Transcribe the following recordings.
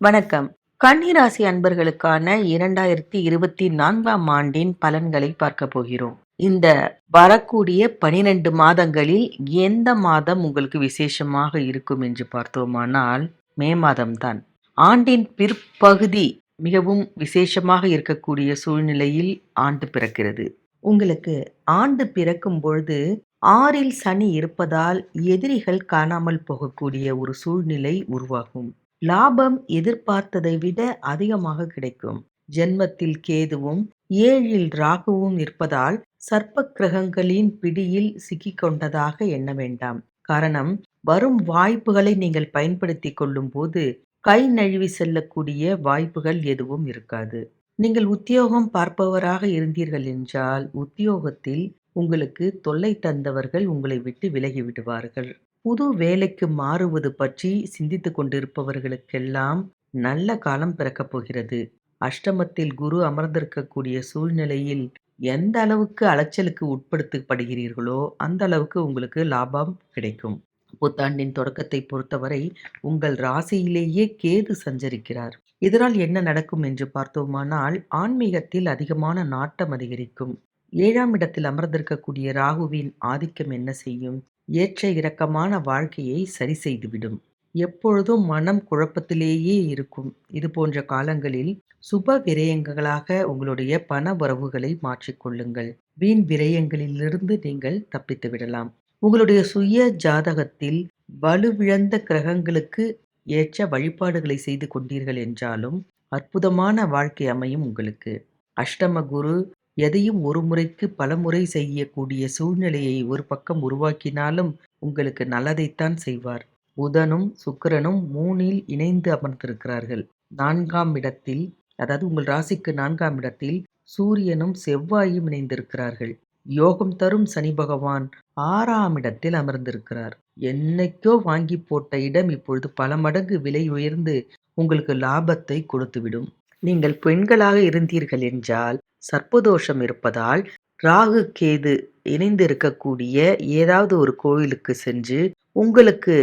வணக்கம். கன்னிராசி அன்பர்களுக்கான இரண்டாயிரத்தி இருபத்தி நான்காம் ஆண்டின் பலன்களை பார்க்க போகிறோம். இந்த வரக்கூடிய பனிரெண்டு மாதங்களில் எந்த மாதம் உங்களுக்கு விசேஷமாக இருக்கும் என்று பார்த்தோமானால் மே மாதம்தான். ஆண்டின் பிற்பகுதி மிகவும் விசேஷமாக இருக்கக்கூடிய சூழ்நிலையில் ஆண்டு பிறக்கிறது. உங்களுக்கு ஆண்டு பிறக்கும் பொழுது ஆறில் சனி இருப்பதால் எதிரிகள் காணாமல் போகக்கூடிய ஒரு சூழ்நிலை உருவாகும். லாபம் எதிர்பார்த்ததை விட அதிகமாக கிடைக்கும். ஜென்மத்தில் கேதுவும் ஏழில் ராகுவும் இருப்பதால் சர்ப்ப கிரகங்களின் பிடியில் சிக்கிக் கொண்டதாக எண்ண வேண்டாம். காரணம் வரும் வாய்ப்புகளை நீங்கள் பயன்படுத்தி கொள்ளும் போது கை நழுவி செல்லக்கூடிய வாய்ப்புகள் எதுவும் இருக்காது. நீங்கள் உத்தியோகம் பார்ப்பவராக இருந்தீர்கள் என்றால் உத்தியோகத்தில் உங்களுக்கு தொல்லை தந்தவர்கள் உங்களை விட்டு விலகி விடுவார்கள். புது வேலைக்கு மாறுவது பற்றி சிந்தித்துக் கொண்டிருப்பவர்களுக்கெல்லாம் நல்ல காலம் பிறக்கப் போகிறது. அஷ்டமத்தில் குரு அமர்ந்திருக்கக்கூடிய சூழ்நிலையில் எந்த அளவுக்கு அலைச்சலுக்கு உட்படுத்தப்படுகிறீர்களோ அந்த அளவுக்கு உங்களுக்கு லாபம் கிடைக்கும். புத்தாண்டின் தொடக்கத்தை பொறுத்தவரை உங்கள் ராசியிலேயே கேது சஞ்சரிக்கிறார். இதனால் என்ன நடக்கும் என்று பார்த்தோமானால் ஆன்மீகத்தில் அதிகமான நாட்டம் அதிகரிக்கும். ஏழாம் இடத்தில் அமர்ந்திருக்கக்கூடிய ராகுவின் ஆதிக்கம் என்ன செய்யும்? ஏற்ற இறக்கமான வாழ்க்கையை சரி செய்துவிடும். எப்பொழுதும் மனம் குழப்பத்திலேயே இருக்கும். இது போன்ற காலங்களில் சுப விரயங்களாக உங்களுடைய பண உறவுகளை மாற்றிக்கொள்ளுங்கள் வீண் விரயங்களிலிருந்து நீங்கள் தப்பித்து விடலாம். உங்களுடைய சுய ஜாதகத்தில் வலுவிழந்த கிரகங்களுக்கு ஏற்ற வழிபாடுகளை செய்து கொண்டீர்கள் என்றாலும் அற்புதமான வாழ்க்கை அமையும் உங்களுக்கு. அஷ்டம குரு எதையும் ஒரு முறைக்கு பலமுறை செய்யக்கூடிய சூழ்நிலையை ஒரு பக்கம் உருவாக்கினாலும் உங்களுக்கு நல்லதைத்தான் செய்வார். புதனும் சுக்கிரனும் மூனில் இணைந்து அமர்ந்திருக்கிறார்கள். நான்காம் இடத்தில் அதாவது உங்கள் ராசிக்கு நான்காம் இடத்தில் சூரியனும் செவ்வாயும் இணைந்திருக்கிறார்கள். யோகம் தரும் சனி பகவான் ஆறாம் இடத்தில் அமர்ந்திருக்கிறார். என்னைக்கோ வாங்கி போட்ட இடம் இப்பொழுது பல மடங்கு விலை உயர்ந்து உங்களுக்கு லாபத்தை கொடுத்துவிடும். நீங்கள் பெண்களாக இருந்தீர்கள் என்றால் சர்ப்பதோஷம் இருப்பதால் ராகு கேது இணைந்து இருக்கக்கூடிய ஏதாவது ஒரு கோயிலுக்கு சென்று உங்களுக்கு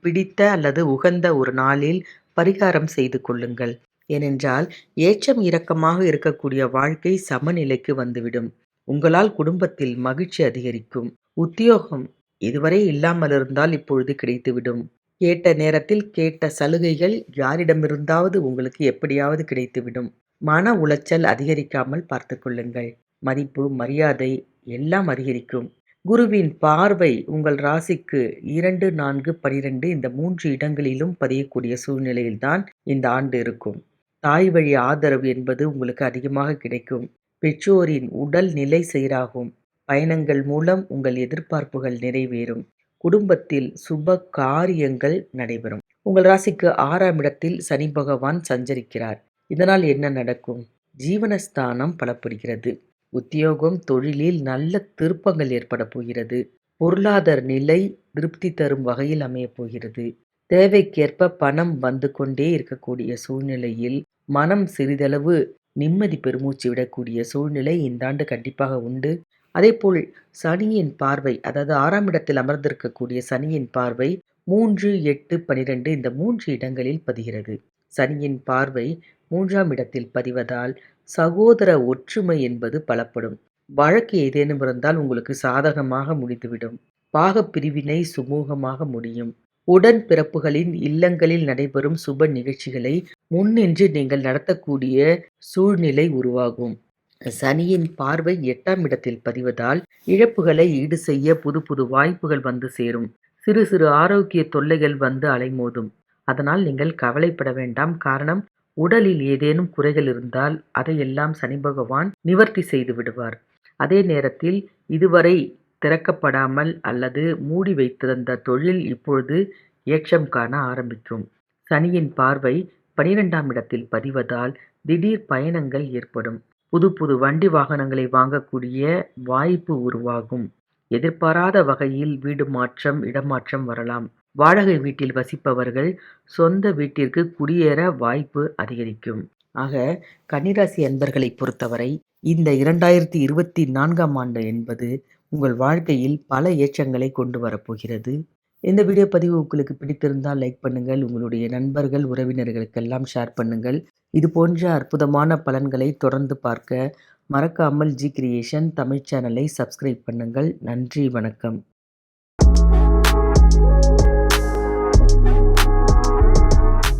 பிடித்த அல்லது உகந்த ஒரு நாளில் பரிகாரம் செய்து கொள்ளுங்கள். ஏனென்றால் ஏற்றம் இரக்கமாக இருக்கக்கூடிய வாழ்க்கை சமநிலைக்கு வந்துவிடும். உங்களால் குடும்பத்தில் மகிழ்ச்சி அதிகரிக்கும். உத்தியோகம் இதுவரை இல்லாமல் இருந்தால் இப்பொழுது கிடைத்துவிடும். கேட்ட நேரத்தில் கேட்ட சலுகைகள் யாரிடமிருந்தாவது உங்களுக்கு எப்படியாவது கிடைத்துவிடும். மன உளைச்சல் அதிகரிக்காமல் பார்த்து கொள்ளுங்கள். மதிப்பு மரியாதை எல்லாம் அதிகரிக்கும். குருவின் பார்வை உங்கள் ராசிக்கு இரண்டு நான்கு பனிரெண்டு இந்த மூன்று இடங்களிலும் பதியக்கூடிய சூழ்நிலையில்தான் இந்த ஆண்டு இருக்கும். தாய் வழி ஆதரவு என்பது உங்களுக்கு அதிகமாக கிடைக்கும். பெற்றோரின் உடல் நிலை சீராகும். பயணங்கள் மூலம் உங்கள் எதிர்பார்ப்புகள் நிறைவேறும். குடும்பத்தில் சுப காரியங்கள் நடைபெறும். உங்கள் ராசிக்கு ஆறாம் இடத்தில் சனி பகவான் சஞ்சரிக்கிறார். இதனால் என்ன நடக்கும்? ஜீவனஸ்தானம் பலப்படுகிறது. உத்தியோகம் தொழிலில் நல்ல திருப்பங்கள் ஏற்பட போகிறது. பொருளாதார நிலை திருப்தி தரும் வகையில் அமையப் போகிறது. தேவைக்கேற்ப பணம் வந்து கொண்டே இருக்கக்கூடிய சூழ்நிலையில் மனம் சிறிதளவு நிம்மதி பெருமூச்சு விடக்கூடிய சூழ்நிலை இந்த ஆண்டு கண்டிப்பாக உண்டு. அதேபோல் சனியின் பார்வை அதாவது ஆறாம் இடத்தில் அமர்ந்திருக்கக்கூடிய சனியின் பார்வை மூன்று எட்டு பனிரெண்டு இந்த மூன்று இடங்களில் பதிகிறது. சனியின் பார்வை மூன்றாம் இடத்தில் பதிவதால் சகோதர ஒற்றுமை என்பது பலப்படும். வழக்கு ஏதேனும் இருந்தால் உங்களுக்கு சாதகமாக முடிந்துவிடும். பாகப் பிரிவினை சுமூகமாக முடியும். உடன் பிறப்புகளின் இல்லங்களில் நடைபெறும் சுப நிகழ்ச்சிகளை முன்னின்று நீங்கள் நடத்தக்கூடிய சூழ்நிலை உருவாகும். சனியின் பார்வை எட்டாம் இடத்தில் பதிவதால் இழப்புகளை ஈடு செய்ய புது புது வாய்ப்புகள் வந்து சேரும். சிறு சிறு ஆரோக்கிய தொல்லைகள் வந்து அலைமோதும். அதனால் நீங்கள் கவலைப்பட வேண்டாம். காரணம் உடலில் ஏதேனும் குறைகள் இருந்தால் அதையெல்லாம் சனி பகவான் நிவர்த்தி செய்து விடுவார். அதே நேரத்தில் இதுவரை திறக்கப்படாமல் அல்லது மூடி வைத்திருந்த தொழில் இப்பொழுது ஏற்றம் காண ஆரம்பிக்கும். சனியின் பார்வை பனிரெண்டாம் இடத்தில் பதிவதால் திடீர் பயணங்கள் ஏற்படும். புது புது வண்டி வாகனங்களை வாங்கக்கூடிய வாய்ப்பு உருவாகும். எதிர்பாராத வகையில் வீடு மாற்றம் இடமாற்றம் வரலாம். வாடகை வீட்டில் வசிப்பவர்கள் சொந்த வீட்டிற்கு குடியேற வாய்ப்பு அதிகரிக்கும். ஆக கன்னிராசி அன்பர்களை பொறுத்தவரை இந்த இரண்டாயிரத்தி இருபத்தி நான்காம் ஆண்டு என்பது உங்கள் வாழ்க்கையில் பல ஏற்றங்களை கொண்டு வரப்போகிறது. இந்த வீடியோ பதிவு உங்களுக்கு பிடித்திருந்தால் லைக் பண்ணுங்கள் உங்களுடைய நண்பர்கள் உறவினர்களுக்கெல்லாம் ஷேர் பண்ணுங்கள். இது போன்ற அற்புதமான பலன்களை தொடர்ந்து பார்க்க மறக்காமல் ஜி கிரியேஷன் தமிழ் சேனலை சப்ஸ்கிரைப் பண்ணுங்கள். நன்றி வணக்கம்.